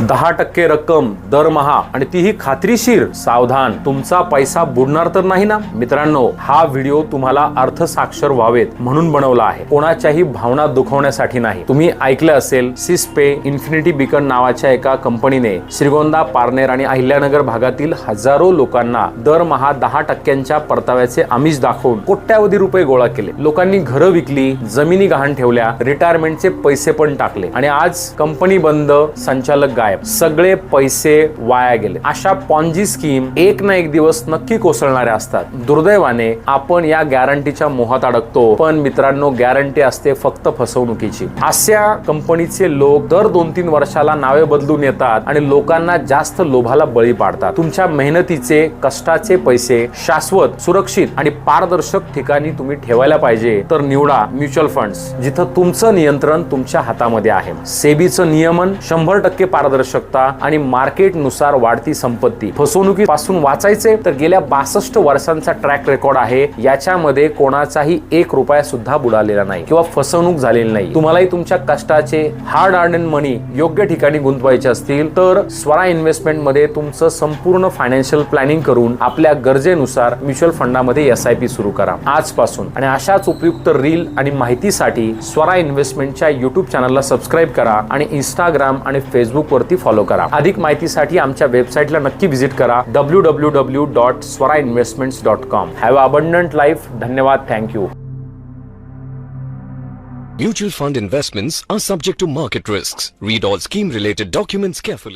दहा टक्के रक्कम दरमहा आणि तीही खात्रीशीर सावधान तुमचा पैसा बुडणार तर नाही ना? मित्रांनो हा व्हिडिओ तुम्हाला अर्थसाक्षर व्हावेत म्हणून बनवला आहे. कोणाच्याही भावना दुखवण्यासाठी नाही. तुम्ही ऐकलं असेल सिस्पे इन्फिनिटी बिकन नावाच्या एका कंपनीने श्रीगोंदा पारनेर आणि अहिल्यानगर भागातील हजारो लोकांना दरमहा दहा टक्क्यांच्या परताव्याचे आमिष दाखवून कोट्यावधी रुपये गोळा केले. लोकांनी घरं विकली जमिनी गहाण ठेवल्या रिटायरमेंटचे पैसे पण टाकले. आणि आज कंपनी बंद संचालक गायब. सगळे पैसे वाया गेले. अशा पॉन्जी स्कीम एक ना एक दिवस नक्की कोसळणाऱ्या असतात. दुर्दैवाने आपण या गॅरंटीच्या मोहात अडकतो. पण मित्रांनो गॅरंटी असते फक्त फसवणुकीची. अशा कंपनीचे लोक दर दोन तीन वर्षाला नावे बदलून येतात आणि लोकांना जास्त लोभाला बळी पाडतात. तुमच्या मेहनतीचे कष्टाचे पैसे शाश्वत सुरक्षित आणि पारदर्शक ठिकाणी तुम्ही ठेवायला पाहिजे. तर निवडा म्युच्युअल फंड्स. जिथं तुमचं नियंत्रण तुमच्या हातामध्ये आहे. सेबीचं नियमन शंभर टक्के पारदर्शक पारदर्शकता आणि मार्केटनुसार वाढती संपत्ती. फसवणुकीपासून वाचायचे तर गेल्या बासष्ट वर्षांचा ट्रॅक रेकॉर्ड आहे. याच्यामध्ये कोणाचाही एक रुपया सुद्धा बुडालेला नाही किंवा फसवणूक झालेली नाही. तुम्हालाही तुमच्या कष्टाचे हार्ड अर्न मनी योग्य ठिकाणी गुंतवायचे असतील तर स्वरा इन्व्हेस्टमेंटमध्ये तुमचं संपूर्ण फायनान्शियल प्लॅनिंग करून आपल्या गरजेनुसार म्युच्युअल फंडामध्ये एस आय पी सुरू करा. आजपासून. आणि अशाच उपयुक्त रील आणि माहितीसाठी स्वरा इन्व्हेस्टमेंटच्या युट्यूब चॅनलला सबस्क्राईब करा आणि इंस्टाग्राम आणि फेसबुकवर वरती फॉलो करा अधिक माहितीसाठी आमच्या वेबसाईटला नक्की व्हिजिट करा W W W dot Swara investments dot com have abundant life धन्यवाद thank you Mutual fund investments are subject to market risks. Read all scheme related documents carefully.